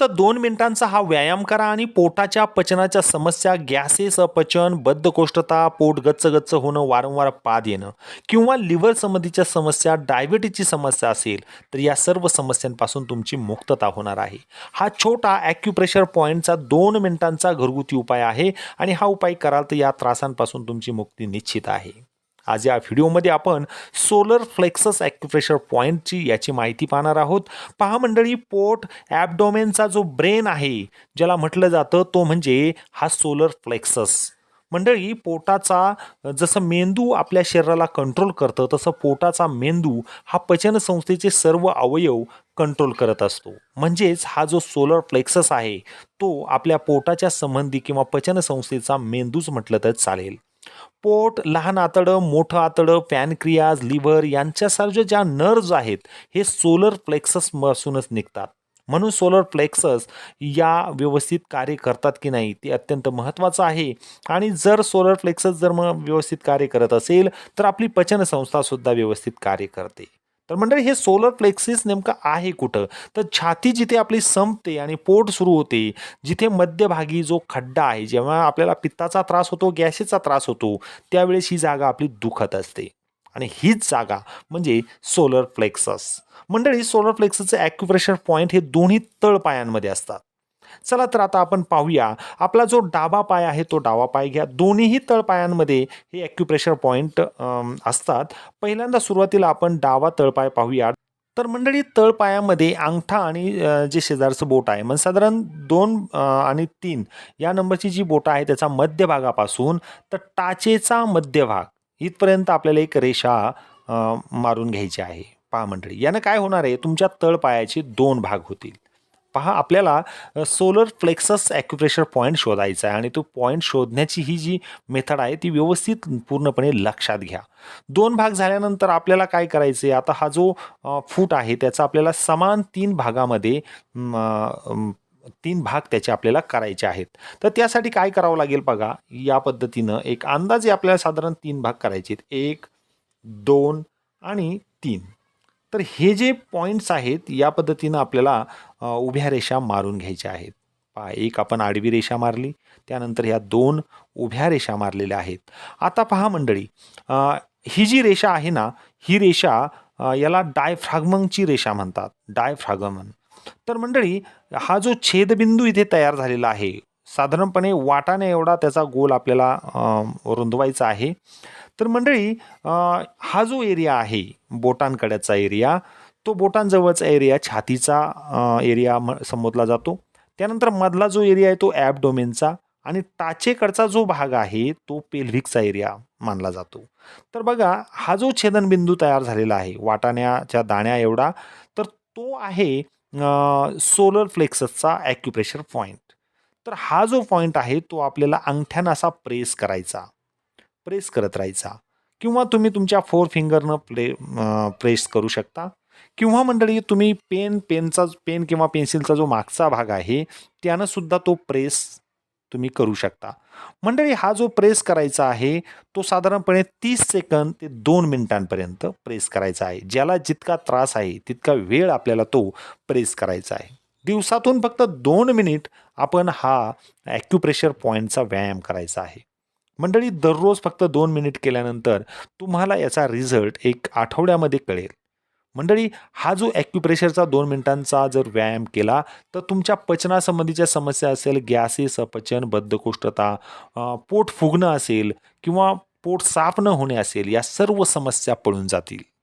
फक्त दोन मिनिटांचा हा व्यायाम करा आणि पोटाच्या पचनाच्या समस्या गॅसेस अपचन बद्धकोष्ठता पोट गच्च गच्च होणं वारंवार पाद येणं किंवा लिव्हर संबंधीच्या समस्या डायबिटीजची समस्या असेल तर या सर्व समस्यांपासून तुमची मुक्तता होणार आहे. हा छोटा ॲक्युप्रेशर पॉईंटचा दोन मिनिटांचा घरगुती उपाय आहे आणि हा उपाय कराल तर या त्रासांपासून तुमची मुक्ती निश्चित आहे. आज या व्हिडिओमध्ये आपण सोलर फ्लेक्सस ॲक्युप्रेशर पॉईंटची याची माहिती पाहणार आहोत. पहा मंडळी पोट ॲबडोमेनचा जो ब्रेन आहे ज्याला म्हटलं जातं तो म्हणजे हा सोलर फ्लेक्सस मंडळी पोटाचा जसं मेंदू आपल्या शरीराला कंट्रोल करतं तसं पोटाचा मेंदू हा पचनसंस्थेचे सर्व अवयव कंट्रोल करत असतो. म्हणजेच हा जो सोलर फ्लेक्सस आहे तो आपल्या पोटाच्या संबंधी किंवा पचनसंस्थेचा मेंदूच म्हटलं तर चालेल. पोट लहान आतडं मोठं आतडं पॅनक्रियाज लिव्हर यांच्यासारख्या ज्या नर्व्ज आहेत हे सोलर प्लेक्ससपासूनच निघतात. म्हणून सोलर प्लेक्सस या व्यवस्थित कार्य करतात की नाही ते अत्यंत महत्त्वाचं आहे. आणि जर सोलर प्लेक्सस जर मग व्यवस्थित कार्य करत असेल तर आपली पचनसंस्थासुद्धा व्यवस्थित कार्य करते. तर मंडळी हे सोलर प्लेक्सिस नेमकं आहे कुठं? तर छाती जिथे आपली संपते आणि पोट सुरू होते जिथे मध्यभागी जो खड्डा आहे जेव्हा आपल्याला पित्ताचा त्रास होतो गॅसेचा त्रास होतो त्यावेळेस ही जागा आपली दुखत असते. आणि हीच जागा म्हणजे सोलर फ्लेक्सस मंडळी सोलर फ्लेक्ससचे ॲक्युप्रेशर पॉईंट हे दोन्ही तळपायांमध्ये असतात. चला तर आता आपण पाहूया. आपला जो डावा पाय आहे तो डावा पाय घ्या. दोन्हीही तळपायांमध्ये हे ॲक्युप्रेशर पॉईंट असतात. पहिल्यांदा सुरुवातीला आपण डावा तळपाय पाहूया. तर मंडळी तळपायामध्ये अंगठा आणि जे शेजारचं बोट आहे म्हणजे साधारण दोन आणि तीन या नंबरची जी बोटं आहे त्याचा मध्यभागापासून तर टाचेचा मध्यभाग इथपर्यंत आपल्याला एक रेषा मारून घ्यायची आहे. पहा मंडळी यानं काय होणार आहे? तुमच्या तळपायाचे दोन भाग होतील. पहा आपल्याला सोलर फ्लेक्सस ॲक्युप्रेशर पॉईंट शोधायचा आहे आणि तो पॉईंट शोधण्याची ही जी मेथड आहे ती व्यवस्थित पूर्णपणे लक्षात घ्या. दोन भाग झाल्यानंतर आपल्याला काय करायचं आहे आता हा जो फूट आहे त्याचा आपल्याला समान तीन भागामध्ये तीन भाग त्याचे आपल्याला करायचे आहेत. तर त्यासाठी काय करावं लागेल बघा या पद्धतीनं एक अंदाजे आपल्याला साधारण तीन भाग करायचे आहेत. एक दोन आणि तीन. तर हे जे पॉईंट्स आहेत या पद्धतीनं आपल्याला उभ्या रेषा मारून घ्यायच्या आहेत. पहा एक आपण आडवी रेषा मारली त्यानंतर ह्या दोन उभ्या रेषा मारलेल्या आहेत. आता पहा मंडळी ही जी रेषा आहे ना ही रेषा याला डायफ्रागमनची रेषा म्हणतात डायफ्रागमन तर मंडळी हा जो छेदबिंदू इथे तयार झालेला आहे साधारणपणे वाटाने एवढा त्याचा गोल आपल्याला रुंदवायचा आहे. तर मंडळी हा जो एरिया आहे बोटांकड्याचा एरिया तो बोटांजवळचा एरिया छातीचा एरिया म संबोधला जातो. त्यानंतर मधला जो एरिया आहे तो ॲबडोमेनचा आणि टाचेकडचा जो भाग आहे तो पेल्व्हिकचा एरिया मानला जातो. तर बघा हा जो छेदनबिंदू तयार झालेला आहे वाटाण्याच्या दाण्या एवढा तर तो आहे सोलर फ्लेक्ससचा ॲक्युप्रेशर पॉईंट तर हा जो पॉईंट आहे तो आपल्याला अंगठ्यानं असा प्रेस करायचा. प्रेस करत राहायचा. किंवा तुम्ही तुमच्या फोर फिंगरनं प्ले प्रेस करू शकता. किंवा मंडळी तुम्ही पेन पेनचा पेन किंवा पेन्सिलचा जो मागचा भाग आहे त्यानं सुद्धा तो प्रेस तुम्ही करू शकता. मंडळी हा जो प्रेस करायचा आहे तो साधारणपणे तीस सेकंद ते दोन मिनिटांपर्यंत प्रेस करायचा आहे. ज्याला जितका त्रास आहे तितका वेळ आपल्याला तो प्रेस करायचा आहे. दिवसातून फक्त दोन मिनिट आपण हा ॲक्युप्रेशर पॉईंटचा व्यायाम करायचा आहे. मंडळी दररोज फक्त दोन मिनिट केल्यानंतर तुम्हाला याचा रिझल्ट एक आठवड्यामध्ये कळेल. मंडळी हा जो ॲक्युप्रेशरचा दोन मिनिटांचा जर व्यायाम केला तर तुमच्या पचनासंबंधीच्या समस्या असेल गॅसेस अपचन बद्धकोष्ठता पोट फुगणं असेल किंवा पोट साफ न होणे असेल या सर्व समस्या पळून जातील.